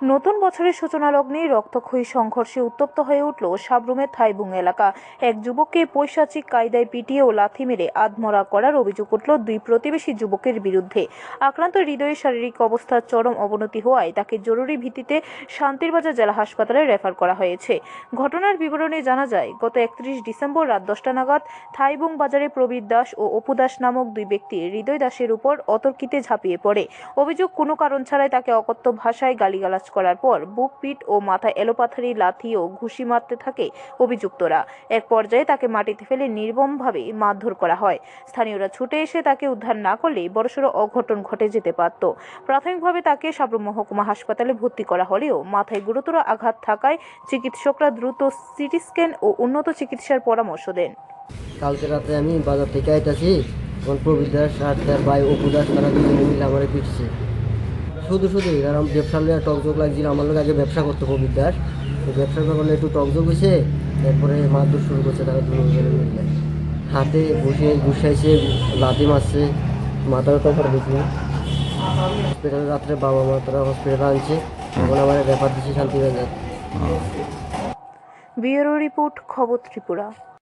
নতুন বছরের সূচনা লগ্নে রক্তক্ষয়ী সংঘর্ষে উত্তপ্ত হয়ে উঠল সাবরুমের থাইবুং এলাকা। এক যুবককে পৈশাচিক কায়দায় পিটিয়ে ও লাথি মেরে আধমরা করার অভিযোগ উঠল দুই প্রতিবেশী যুবকের বিরুদ্ধে। আক্রান্ত হৃদয়ে শারীরিক অবস্থার চরম অবনতি হওয়ায় তাকে জরুরি ভিত্তিতে শান্তিরবাজার জেলা হাসপাতালে রেফার করা হয়েছে। ঘটনার বিবরণে জানা যায়, গত একত্রিশ ডিসেম্বর রাত দশটা নাগাদ থাইবুং বাজারে প্রবীর দাস ও অপু দাস নামক দুই ব্যক্তি হৃদয় দাসের উপর অতর্কিতে ঝাঁপিয়ে পড়ে। অভিযোগ কোনো কারণ ছাড়াই তাকে অকথ্য ভাষায় গালিগালাজ করার পর বুক পিট ও মাথায় এলোপাথারি লাথি ও ঘুষি মারতে থাকে অভিযুক্তরা। এক পর্যায়ে তাকে মাটিতে ফেলে নির্মমভাবে মারধর করা হয়। স্থানীয়রা ছুটে এসে তাকে উদ্ধার না করলে বড়সড় অঘটন ঘটে যেতে পারত। প্রাথমিকভাবে তাকে সাবরুম মহকুমা হাসপাতালে ভর্তি করা হলেও মাথায় গুরুতর আঘাত থাকায় চিকিৎসকরা দ্রুত সিটি স্ক্যান ও উন্নত চিকিৎসার পরামর্শ দেন। কালকে রাতে আমি বাজার থেকে আইতাছি তখন প্রবীর দাস আর তার ভাই অপু তারা দুজনে মিলে আমার পিটছে। শুধু শুধু কারণ ব্যবসার লিয়ে টকজোক লাগছিল। আমার লোক আগে ব্যবসা করতো প্রবীর দাস। তো ব্যবসার ব্যাপারে একটু টকজোক হয়েছে তারপরে মারধর শুরু করছে, তারা দুজনে মিলে হাতে বসে গুসাইছে লাথি মারছে, মাথার টপার দেখলি হসপিটালে রাত্রে বাবা মা তারা হসপিটালে আনছে। তখন আমার ব্যাপার দিচ্ছে শান্তিবাজার ব্যুরো রিপোর্ট, খবর ত্রিপুরা।